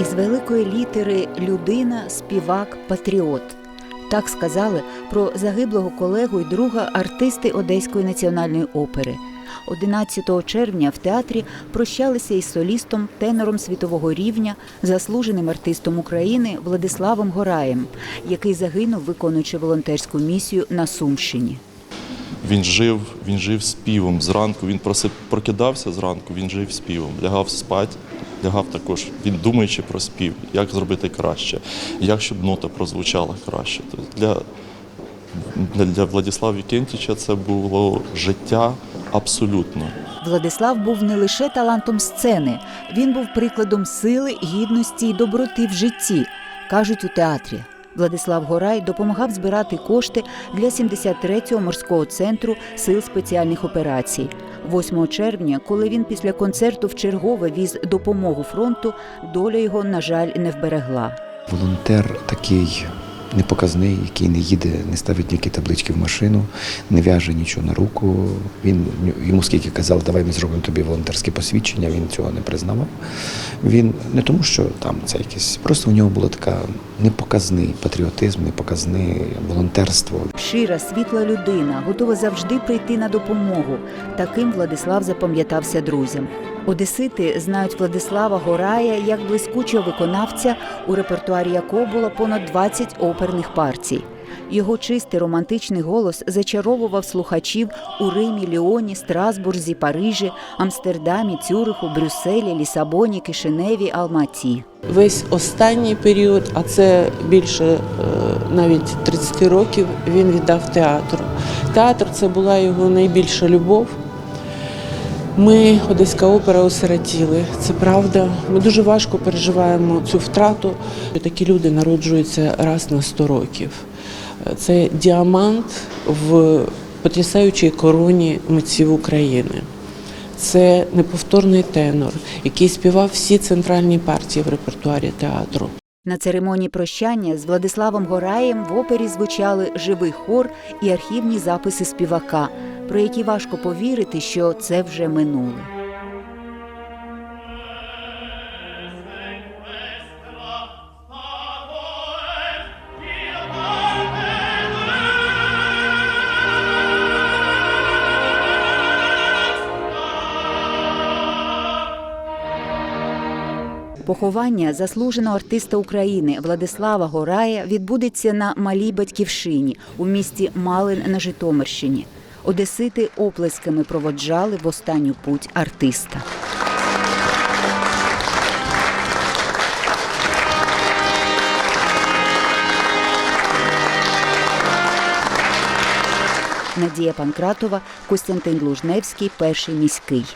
Із великої літери людина, співак, патріот. Так сказали про загиблого колегу і друга артисти Одеської національної опери. 11 червня в театрі прощалися із солістом, тенором світового рівня, заслуженим артистом України Владиславом Гораєм, який загинув, виконуючи волонтерську місію на Сумщині. Він жив, він жив співом. Зранку він просип, прокидався зранку, він жив співом, лягав спати, лягав також, він думаючи про спів, як зробити краще, як щоб нота прозвучала краще. Тобто для, для, Владислава Вікентіча це було життя абсолютно. Владислав був не лише талантом сцени, він був прикладом сили, гідності і доброти в житті, кажуть у театрі. Владислав Горай допомагав збирати кошти для 73-го морського центру сил спеціальних операцій. 8 червня, коли він після концерту вчергове віз допомогу фронту, доля його, на жаль, не вберегла. Волонтер такий непоказний, який не їде, не ставить ніякі таблички в машину, не в'яже нічого на руку. Він йому скільки казав, давай ми зробимо тобі волонтерське посвідчення. Він цього не признавав. Він не тому, що там це якесь, просто у нього було така непоказний патріотизм, непоказне волонтерство. Шира, світла людина, готова завжди прийти на допомогу. Таким Владислав запам'ятався друзям. Одесити знають Владислава Горая як блискучого виконавця, у репертуарі якого було понад 20 оперних партій. Його чистий романтичний голос зачаровував слухачів у Римі, Ліоні, Страсбурзі, Парижі, Амстердамі, Цюриху, Брюсселі, Лісабоні, Кишиневі, Алматі. Весь останній період, а це більше е, навіть 30 років, він віддав театру. Театр це була його найбільша любов. Ми, Одеська опера, осиротіли. Це правда. Ми дуже важко переживаємо цю втрату. Такі люди народжуються раз на 100 років. Це діамант в потрясаючій короні митців України. Це неповторний тенор, який співав всі центральні партії в репертуарі театру. На церемонії прощання з Владиславом Гораєм в опері звучали живий хор і архівні записи співака, про які важко повірити, що це вже минуле. Поховання заслуженого артиста України Владислава Горая відбудеться на малій батьківщині у місті Малин на Житомирщині. Одесити оплесками проводжали в останню путь артиста. Надія Панкратова, Костянтин Лужневський, перший міський.